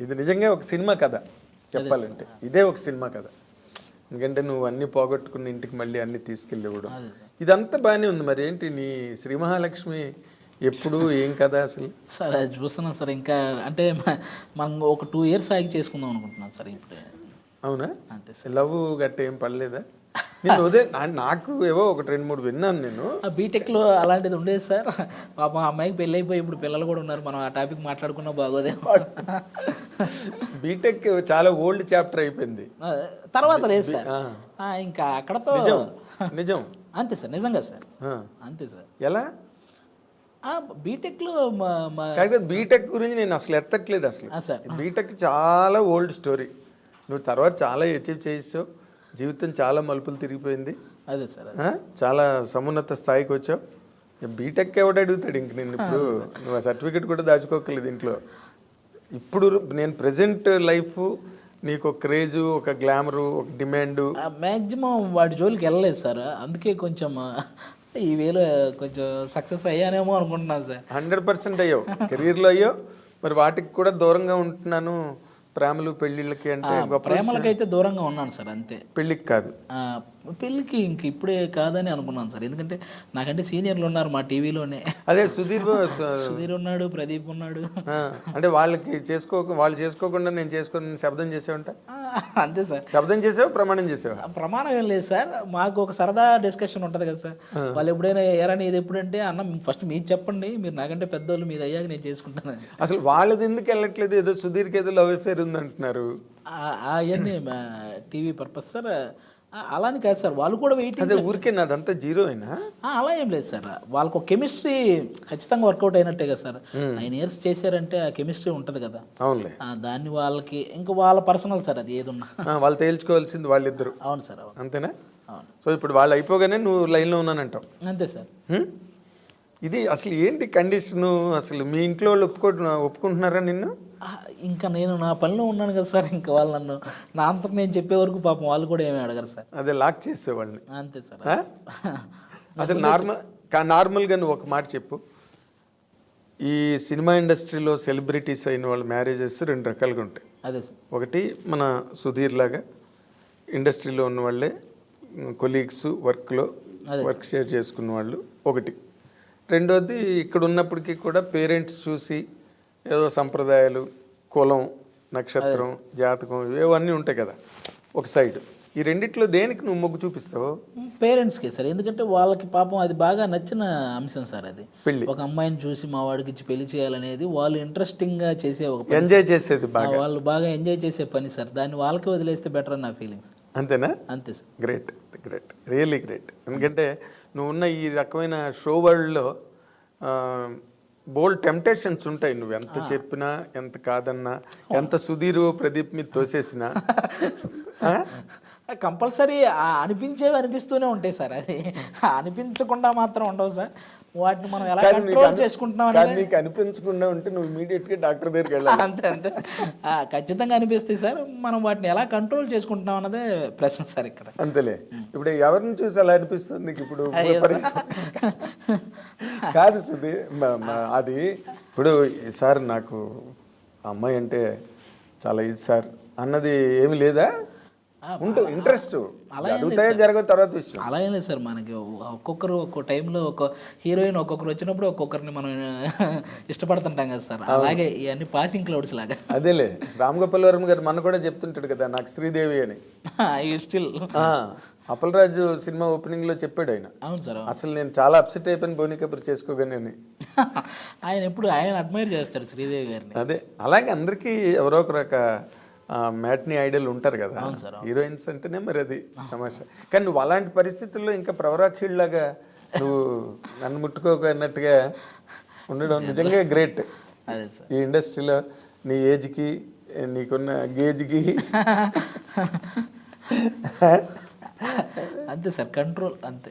ఇది నిజంగా ఒక సినిమా కథ చెప్పాలంటే. ఇదే ఒక సినిమా కథ. ఎందుకంటే నువ్వు అన్ని పోగొట్టుకున్న ఇంటికి మళ్ళీ అన్ని తీసుకెళ్ళేవాడు. ఇదంతా బాగానే ఉంది మరి. ఏంటి నీ శ్రీ మహాలక్ష్మి ఎప్పుడు ఏం కదా అసలు? సార్ అది చూస్తున్నాం సార్. ఇంకా అంటే మనం ఒక టూ ఇయర్స్ ఆగి చేసుకుందాం అనుకుంటున్నాను సార్ ఇప్పుడే. అవునా? అంతే లవ్ గట్ట ఏం పడలేదా? నేను ఉదయ నాకు ఏవో ఒకటి రెండు మూడు విన్నాను నేను ఆ బీటెక్లో అలాంటిది ఉండేది సార్. పాప అమ్మాయికి పెళ్ళి అయిపోయి ఇప్పుడు పిల్లలు కూడా ఉన్నారు. మనం ఆ టాపిక్ మాట్లాడుకున్నా బాగోదేమో బీటెక్ చాలా ఓల్డ్ చాప్టర్ అయిపోయింది. తర్వాత లేదు సార్. ఇంకా అక్కడతో నిజం నిజం. అంతే సార్ నిజంగా సార్. అంతే సార్. ఎలా? బీటెక్లో కాకపోతే బీటెక్ గురించి నేను అసలు ఎత్తట్లేదు అసలు. బీటెక్ చాలా ఓల్డ్ స్టోరీ నువ్వు తర్వాత చాలా అచీవ్ చేసావు. జీవితం చాలా మలుపులు తిరిగిపోయింది. అదే సార్? చాలా సమున్నత స్థాయికి వచ్చావు. బీటెక్ ఎవడు అడుగుతాడు ఇంక నేను ఇప్పుడు నువ్వు ఆ సర్టిఫికెట్ కూడా దాచుకోకలేదు ఇంట్లో. ఇప్పుడు నేను ప్రజెంట్ లైఫ్ నీకు ఒక క్రేజు ఒక గ్లామరు ఒక డిమాండు. మ్యాక్సిమం వాటి జోలికి వెళ్ళలేదు సార్. అందుకే కొంచెం ఈ వేలో కొంచెం సక్సెస్ అయ్యానేమో అనుకుంటున్నాను సార్. హండ్రెడ్ పర్సెంట్ అయ్యావు. కెరీర్లో అయ్యావు. మరి వాటికి కూడా దూరంగా ఉంటున్నాను. ప్రేమలు పెళ్ళిళ్ళకి అంటే గొప్ప ప్రేమలకైతే దూరంగా ఉన్నాను సార్ అంతే. పెళ్ళికి కాదు. ఆ, పెళ్ళికి ఇంక ఇప్పుడే కాదని అనుకున్నాను సార్. ఎందుకంటే నాకంటే సీనియర్లు ఉన్నారు మా టీవీలోనే. అదే సుధీర్ సుధీర్ ఉన్నాడు ప్రదీప్ ఉన్నాడు. అంటే వాళ్ళకి చేసుకో వాళ్ళు చేసుకోకుండా నేను చేసుకొని శబ్దం చేసేవంట? అంతే సార్. శబ్దం చేసావు ప్రమాణం చేసావా? ప్రమాణం ఏం లేదు సార్. మాకు ఒక సరదా డిస్కషన్ ఉంటుంది కదా సార్. వాళ్ళు ఎప్పుడైనా ఎరని ఇది ఎప్పుడంటే అన్న ఫస్ట్ మీరు చెప్పండి. మీరు నాకంటే పెద్దోళ్ళు మీది అయ్యాక నేను చేసుకుంటాను. అసలు వాళ్ళది ఎందుకు వెళ్ళట్లేదు? ఏదో సుధీర్కి ఏదో లవ్ అఫేర్ ఉంది అంటున్నారు అవన్నీ టీవీ పర్పస్ సార్ అలాని కాదు సార్ వాళ్ళు కూడా వెయిటింగ్ అదే ఊరికే నాదంతా జీరో అయినా అలా ఏం లేదు సార్. వాళ్ళకు కెమిస్ట్రీ ఖచ్చితంగా వర్కౌట్ అయినట్టే కదా సార్. నైన్ ఇయర్స్ చేశారంటే ఆ కెమిస్ట్రీ ఉంటుంది కదా. అవునులే. దాన్ని వాళ్ళకి ఇంకా వాళ్ళ పర్సనల్ సార్ అది ఏదున్నా. వాళ్ళు తేల్చుకోవాల్సింది వాళ్ళిద్దరు. అవును సార్ అవును. అంతేనా? అవును. సో ఇప్పుడు వాళ్ళు అయిపోగానే నువ్వు లైన్లో ఉన్నానంటావు. అంతే సార్? ఇది అసలు ఏంటి కండిషను అసలు మీ ఇంట్లో వాళ్ళు ఒప్పుకో ఒప్పుకుంటున్నారా నిన్ను? ఇంకా నేను నా పనిలో ఉన్నాను కదా సార్ ఇంకా వాళ్ళు నన్ను నా అంతకు నేను చెప్పే వరకు పాపం వాళ్ళు కూడా ఏమీ అడగరు సార్. అదే లాక్ చేసేవాళ్ళని అంతే సార్? అసలు నార్మల్ కా- నార్మల్గా నువ్వు ఒక మాట చెప్పు. ఈ సినిమా ఇండస్ట్రీలో సెలబ్రిటీస్ అయిన వాళ్ళ మ్యారేజెస్ రెండు రకాలుగా ఉంటాయి. అదే సార్. ఒకటి మన సుధీర్ లాగా ఇండస్ట్రీలో ఉన్న వాళ్ళే కొలీగ్స్ వర్క్లో వర్క్ షేర్ చేసుకున్న వాళ్ళు. ఒకటి రెండోది ఇక్కడ ఉన్నప్పటికీ కూడా పేరెంట్స్ చూసి ఏదో సంప్రదాయాలు కులం నక్షత్రం జాతకం ఇవన్నీ ఉంటాయి కదా ఒక సైడ్. ఈ రెండిట్లో దేనికి నువ్వు మొగ్గు చూపిస్తావు? పేరెంట్స్కి సార్. ఎందుకంటే వాళ్ళకి పాపం అది బాగా నచ్చిన అంశం సార్ అది. పెళ్ళి ఒక అమ్మాయిని చూసి మా వాడికి ఇచ్చి పెళ్ళి చేయాలనేది వాళ్ళు ఇంట్రెస్టింగ్గా చేసే ఒక ఎంజాయ్ చేసేది వాళ్ళు బాగా ఎంజాయ్ చేసే పని సార్. దాన్ని వాళ్ళకి వదిలేస్తే బెటర్ అని నా ఫీలింగ్స్ అంతేనా? అంతే sir. Great great really great ఎందుకంటే నువ్వు ఉన్న ఈ రకమైన షో వరల్డ్లో బోల్డ్ టెంప్టేషన్స్ ఉంటాయి. నువ్వు ఎంత చెప్పినా ఎంత కాదన్నా ఎంత సుధీర్ ప్రదీప్ మీద తోసేసినా? కంపల్సరీ అనిపించేవి అనిపిస్తూనే ఉంటాయి సార్. అది అనిపించకుండా మాత్రం ఉండవు సార్. వాటిని మనం ఎలా కంట్రోల్ చేసుకుంటున్నాం నీకు అనిపించకుండా ఉంటే నువ్వు ఇమీడియట్గా డాక్టర్ దగ్గరికి వెళ్ళాలి. అంతే అంతే. ఖచ్చితంగా అనిపిస్తాయి సార్. మనం వాటిని ఎలా కంట్రోల్ చేసుకుంటున్నాం అన్నదే ప్రశ్న సార్ ఇక్కడ. అంతేలే. ఇప్పుడు ఎవరిని చూసి అలా అనిపిస్తుంది నీకు ఇప్పుడు? కాదు మ- అది ఇప్పుడు సార్ నాకు అమ్మాయి అంటే చాలా ఇది సార్. అన్నది ఏమి లేదా? ఉంటు ఇంట్రెస్ట్ అడుగుతాయో జరగదు తర్వాత విషయం. అలా ఏం లేదు సార్ మనకి ఒక్కొక్కరు ఒక్కో టైంలో ఒక హీరోయిన్ ఒక్కొక్కరు వచ్చినప్పుడు ఒక్కొక్కరిని మనం ఇష్టపడుతుంటాం కదా సార్. అలాగే ఇవన్నీ పాసింగ్ క్లౌడ్స్ లాగా. అదేలే. రామ్ గోపాల్ వర్మ గారు మన కూడా చెప్తుంటాడు కదా నాకు శ్రీదేవి అని. స్టిల్ అప్పలరాజు సినిమా ఓపెనింగ్లో చెప్పాడు ఆయన. అవును సార్ అసలు నేను చాలా అప్సెట్ అయిపోయిన బోని కబుర్ చేసుకోగానే అని. ఆయన ఎప్పుడు ఆయన అడ్మైర్ చేస్తారు శ్రీదేవి గారిని. అదే అలాగే అందరికీ ఎవరో ఒక రక మ్యాట్ని ఐడల్ ఉంటారు కదా. హీరోయిన్స్ అంటేనే మరి అది తమాషా. కానీ నువ్వు అలాంటి పరిస్థితుల్లో ఇంకా ప్రవరాఖీళ్ళలాగా నువ్వు నన్ను ముట్టుకోకన్నట్టుగా ఉండడం నిజంగా గ్రేట్. ఈ ఇండస్ట్రీలో నీ ఏజ్కి నీకున్న గేజ్కి. అంతే సార్ కంట్రోల్ అంతే.